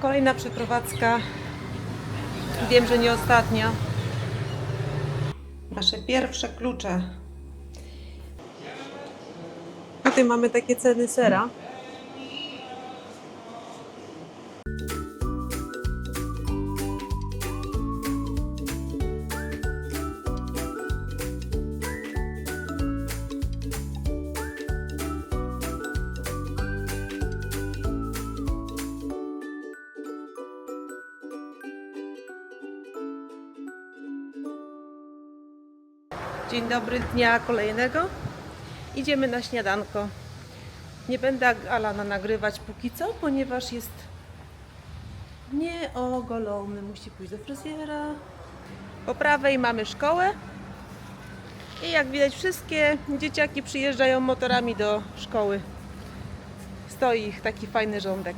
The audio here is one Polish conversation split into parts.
Kolejna przeprowadzka. Wiem, że nie ostatnia. Nasze pierwsze klucze. Tutaj mamy takie ceny sera. Dzień dobry, dnia kolejnego. Idziemy na śniadanko. Nie będę Alana nagrywać póki co, ponieważ jest nieogolony. Musi pójść do fryzjera. Po prawej mamy szkołę. I jak widać, wszystkie dzieciaki przyjeżdżają motorami do szkoły. Stoi ich taki fajny rządek.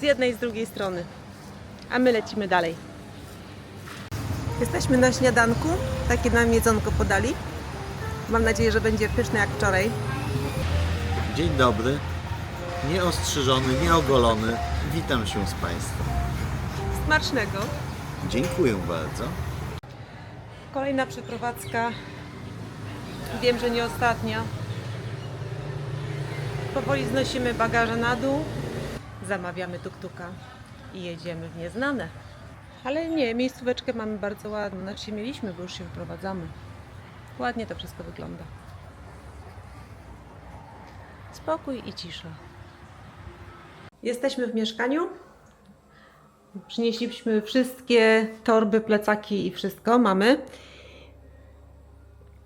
Z jednej i z drugiej strony. A my lecimy dalej. Jesteśmy na śniadanku. Takie nam jedzonko podali. Mam nadzieję, że będzie pyszne jak wczoraj. Dzień dobry. Nieostrzyżony, nieogolony. Witam się z Państwem. Smacznego. Dziękuję bardzo. Kolejna przeprowadzka. Wiem, że nie ostatnia. Powoli znosimy bagaże na dół. Zamawiamy tuktuka i jedziemy w nieznane. Ale nie, miejscóweczkę mamy bardzo ładną. Znaczy mieliśmy, bo już się wyprowadzamy. Ładnie to wszystko wygląda. Spokój i cisza. Jesteśmy w mieszkaniu. Przynieśliśmy wszystkie torby, plecaki i wszystko mamy.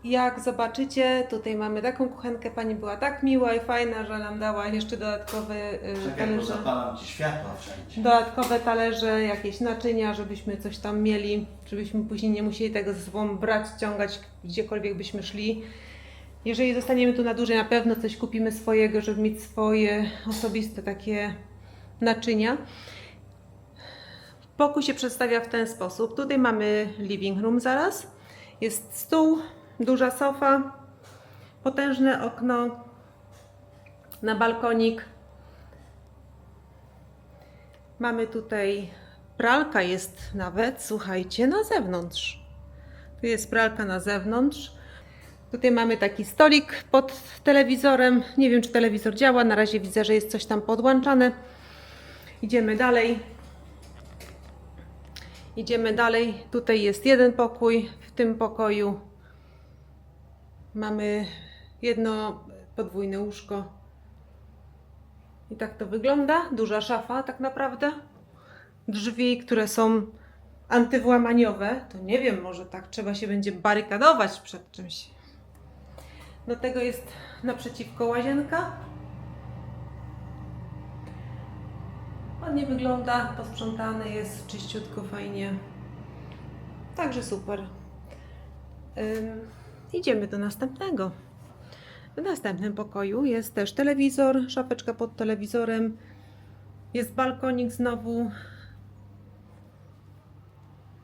Jak zobaczycie, tutaj mamy taką kuchenkę. Pani była tak miła i fajna, że nam dała jeszcze dodatkowe y, talerze. zapalam Ci światła wszędzie. Dodatkowe talerze, jakieś naczynia, żebyśmy coś tam mieli, żebyśmy później nie musieli tego ze sobą brać, ciągać gdziekolwiek byśmy szli. Jeżeli zostaniemy tu na dłużej, na pewno coś kupimy swojego, żeby mieć swoje osobiste takie naczynia. Pokój się przedstawia w ten sposób. Tutaj mamy living room zaraz. Jest stół, duża sofa, potężne okno na balkonik. Mamy tutaj pralka jest nawet, słuchajcie, na zewnątrz. Tu jest pralka na zewnątrz. Tutaj mamy taki stolik pod telewizorem. Nie wiem, czy telewizor działa. Na razie widzę, że jest coś tam podłączane. Idziemy dalej. Idziemy dalej. Tutaj jest jeden pokój. W tym pokoju mamy jedno podwójne łóżko. I tak to wygląda. Duża szafa, tak naprawdę. Drzwi, które są antywłamaniowe. To nie wiem, może tak trzeba się będzie barykadować przed czymś. Do tego jest naprzeciwko łazienka. Ładnie wygląda, posprzątane jest, czyściutko, fajnie. Także super. Ym, idziemy do następnego. W następnym pokoju jest też telewizor, szafeczka pod telewizorem. Jest balkonik znowu.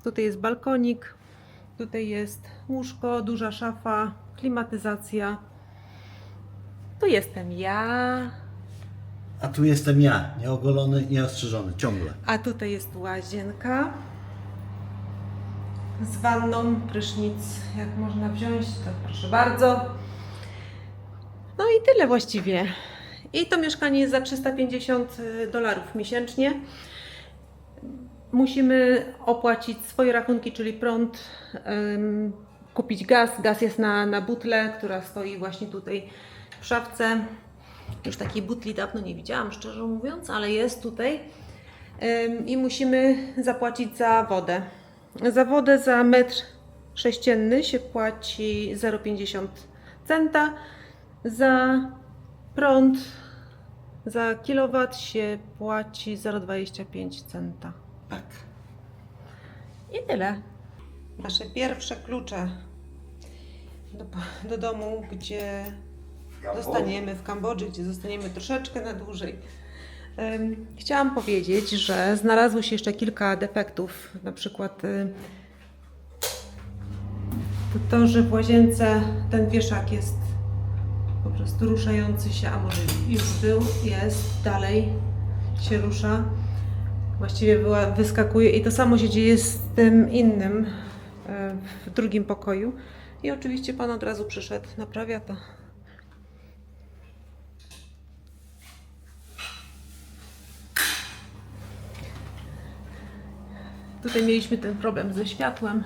Tutaj jest balkonik. Tutaj jest łóżko, duża szafa, klimatyzacja. Tu jestem ja, A tu jestem ja, nieogolony, nieostrzyżony, ciągle. a tutaj jest łazienka z wanną, prysznic. Jak można wziąć, to proszę bardzo. No i tyle właściwie. I to mieszkanie jest za 350 dolarów miesięcznie. Musimy opłacić swoje rachunki, czyli prąd, em, kupić gaz. Gaz jest na, na butlę, która stoi właśnie tutaj w szafce. Już takiej butli dawno nie widziałam, szczerze mówiąc, ale jest tutaj. Em, I musimy zapłacić za wodę. Za wodę za metr sześcienny się płaci 0,50 centa. Za prąd, za kilowat się płaci 0,25 centa. Tak. I tyle. Nasze pierwsze klucze do, do domu, gdzie zostaniemy w Kambodży, gdzie zostaniemy troszeczkę na dłużej. Chciałam powiedzieć, że znalazło się jeszcze kilka defektów. Na przykład y, to, to, że w łazience ten wieszak jest po prostu ruszający się, a może już był, jest, dalej się rusza. właściwie była, wyskakuje i to samo się dzieje z tym innym e, w drugim pokoju. I oczywiście pan od razu przyszedł, naprawia to. Tutaj mieliśmy ten problem ze światłem.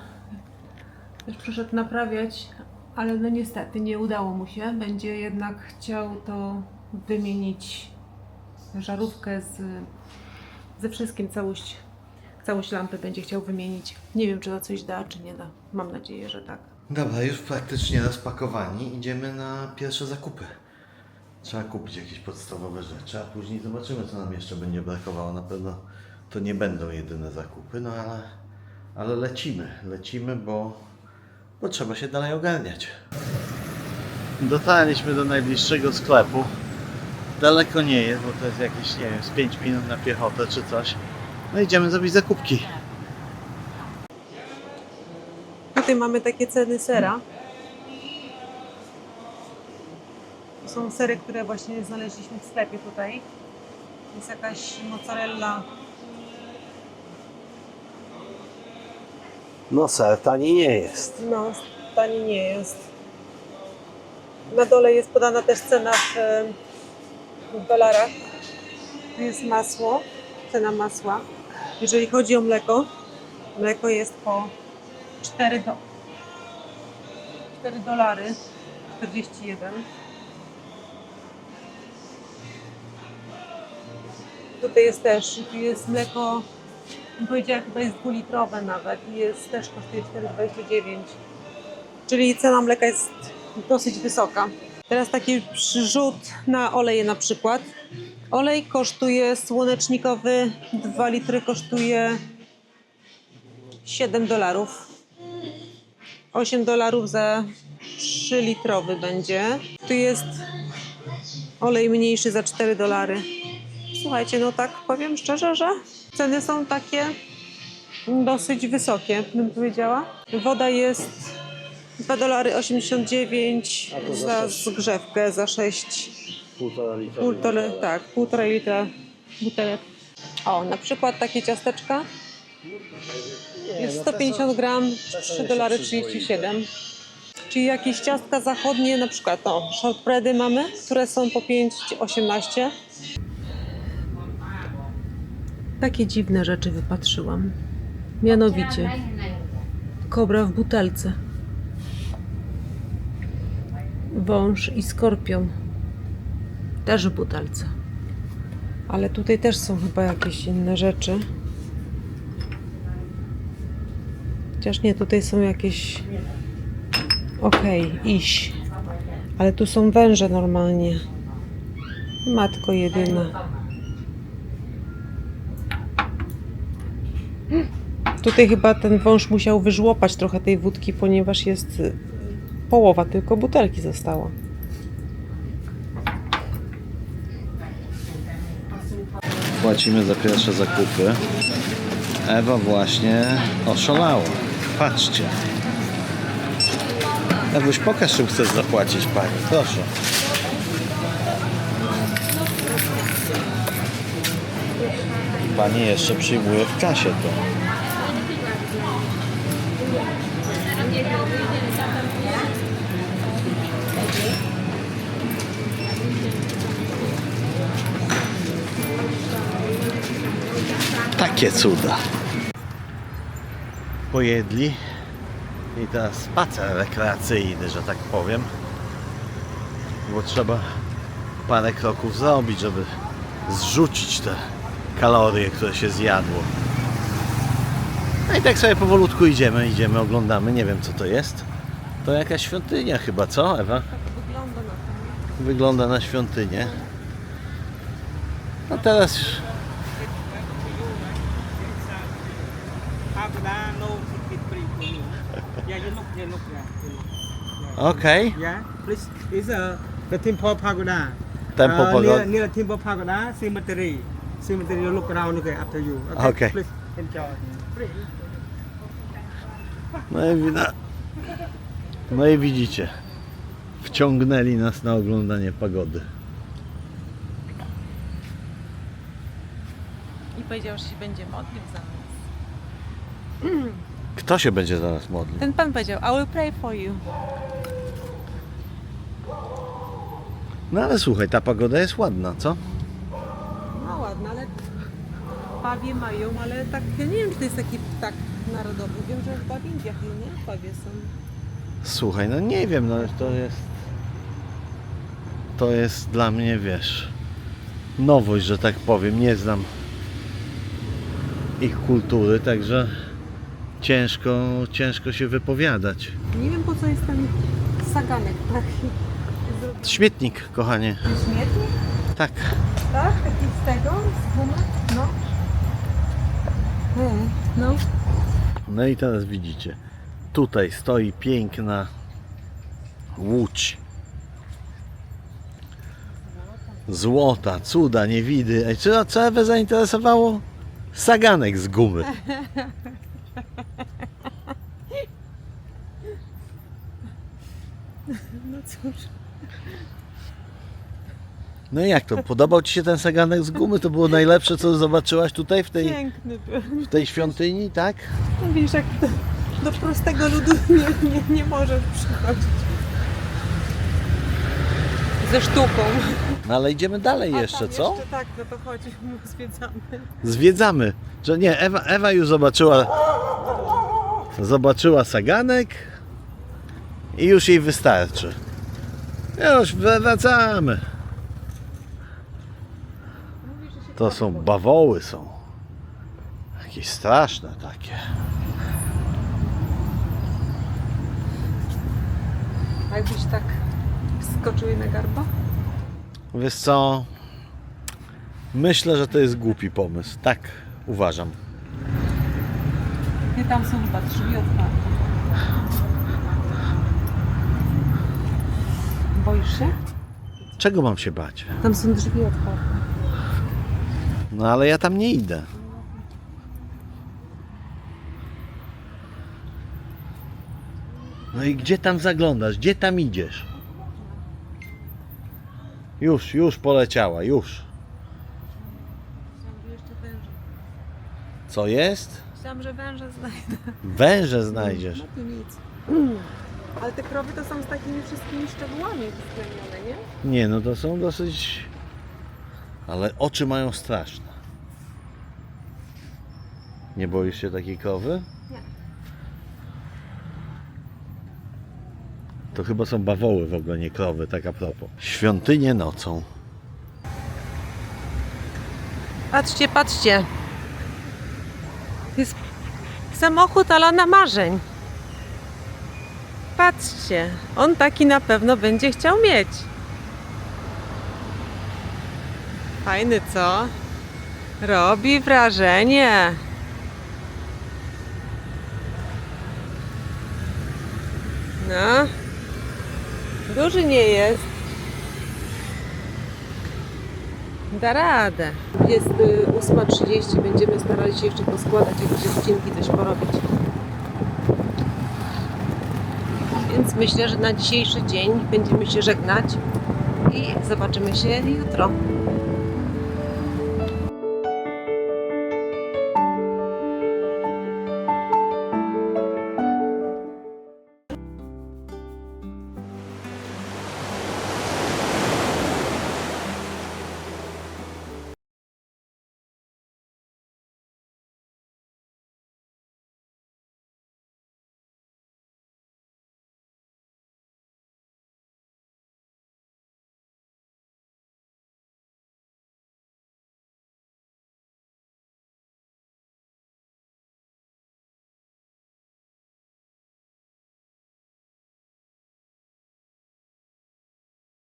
Też przyszedł naprawiać, ale no niestety nie udało mu się. Będzie jednak chciał to wymienić żarówkę z, ze wszystkim, całość, całość lampy będzie chciał wymienić. Nie wiem, czy to coś da, czy nie da. Mam nadzieję, że tak. Dobra, już praktycznie rozpakowani. Idziemy na pierwsze zakupy. Trzeba kupić jakieś podstawowe rzeczy, a później zobaczymy, co nam jeszcze będzie brakowało. Na pewno to nie będą jedyne zakupy, no ale, ale lecimy. Lecimy, bo, bo trzeba się dalej ogarniać. Dotarliśmy do najbliższego sklepu. Daleko nie jest, bo to jest jakieś, nie wiem, z 5 minut na piechotę czy coś. No idziemy zrobić zakupki. Tutaj mamy takie ceny sera. To są sery, które właśnie znaleźliśmy w sklepie tutaj. Jest jakaś mozzarella. No ser tani nie jest. No, tani nie jest. Na dole jest podana też cena w, w dolarach. Tu jest masło, cena masła. Jeżeli chodzi o mleko, mleko jest po 4, do, 4 dolary 41. Tutaj jest też, tu jest mleko, powiedziała chyba jest dwulitrowe nawet i jest też kosztuje 4,29. Czyli cena mleka jest dosyć wysoka. Teraz taki przyrzut na oleje na przykład. Olej kosztuje słonecznikowy 2 litry kosztuje 7 dolarów. 8 dolarów za 3 litrowy będzie. Tu jest olej mniejszy za 4 dolary. Słuchajcie, no tak powiem szczerze, że ceny są takie dosyć wysokie, bym powiedziała. Woda jest 2 dolary 89 A to za za sześć. zgrzewkę, za 6 Półtora litra. Półtora, tak, półtora litra butelek. O, na przykład takie ciasteczka. Jest 150 gram, 3 dolary 37. Czyli jakieś ciastka zachodnie, na przykład o, shortbready mamy, które są po 5,18. Takie dziwne rzeczy wypatrzyłam. Mianowicie kobra w butelce. Wąż i skorpion też w butelce. Ale tutaj też są chyba jakieś inne rzeczy. Chociaż nie, tutaj są jakieś. Okej, iś. Ale tu są węże normalnie. Matko jedyna. Tutaj chyba ten wąż musiał wyżłopać trochę tej wódki, ponieważ jest y, połowa tylko butelki została. Płacimy za pierwsze zakupy. Ewa właśnie oszalała. Patrzcie. Ewuś, pokaż czym chcesz zapłacić pani. Proszę. Pani jeszcze przyjmuje w kasie to. Takie cuda. Pojedli i teraz spacer rekreacyjny, że tak powiem. Bo trzeba parę kroków zrobić, żeby zrzucić te kalorie, które się zjadło. No i tak sobie powolutku idziemy, idziemy, oglądamy. Nie wiem co to jest. To jakaś świątynia chyba, co Ewa? Wygląda na to. Wygląda na świątynię. No teraz Pagoda, no ticket free for you. Yeah, you look, you look, yeah. You look. okej. Yeah, please. It's uh, the Temple Pagoda. Temple uh, Pagoda. Near, near Temple Pagoda, cemetery. Cemetery, you look around, okay, after you. Okay. Please enjoy. No i, no i widzicie, wciągnęli nas na oglądanie pagody. I powiedział, że się będzie modlił za nas. Kto się będzie zaraz modlił? Ten pan powiedział, I will pray for you. No ale słuchaj, ta pogoda jest ładna, co? No ładna, ale pawie mają, ale tak, ja nie wiem, czy to jest taki ptak narodowy. Wiem, że chyba w Indiach, nie? Pawie są. Słuchaj, no nie wiem, no to jest. To jest dla mnie, wiesz, nowość, że tak powiem. Nie znam ich kultury, także ciężko, ciężko się wypowiadać. Nie wiem, po co jest ten saganek taki. Śmietnik, kochanie. Śmietnik? Tak. Tak? Taki z tego? Z gumy? No. Hmm, no. No i teraz widzicie, tutaj stoi piękna łódź. Złota, cuda, niewidy. Ej, Czy co Ewę zainteresowało? Saganek z gumy. No cóż. No i jak to? Podobał Ci się ten saganek z gumy? To było najlepsze, co zobaczyłaś tutaj w tej, Piękny był. w tej świątyni, tak? No Wiesz, jak do, do prostego ludu nie, nie, nie możesz przychodzić. Ze sztuką. No ale idziemy dalej A jeszcze, tam co? Jeszcze tak, no to chodzi, zwiedzamy. Zwiedzamy. Że nie, Ewa, Ewa już zobaczyła zobaczyła saganek i już jej wystarczy. Już wracamy. To są bawoły są. Jakieś straszne takie. A jakbyś tak skoczyły na garba? Wiesz co? Myślę, że to jest głupi pomysł. Tak uważam. Nie, tam są chyba drzwi otwarte. Boisz się? Czego mam się bać? Tam są drzwi otwarte. No ale ja tam nie idę. No i gdzie tam zaglądasz? Gdzie tam idziesz? Już, już poleciała, już. Myślałam, że jeszcze węże. Co jest? Myślałam, że węże znajdę. Węże znajdziesz. No tu nic. Ale te krowy to są z takimi wszystkimi szczegółami wyplenione, nie? Nie, no to są dosyć... Ale oczy mają straszne. Nie boisz się takiej krowy? Nie. To chyba są bawoły w ogóle, nie krowy, tak a propos. Świątynię nocą. Patrzcie, patrzcie. Jest samochód Alana Marzeń. Patrzcie, on taki na pewno będzie chciał mieć. Fajny, co? Robi wrażenie. No. Duży nie jest. Da radę. Jest y, 8.30, będziemy starali się jeszcze poskładać jakieś odcinki, coś porobić. Więc myślę, że na dzisiejszy dzień będziemy się żegnać i zobaczymy się jutro.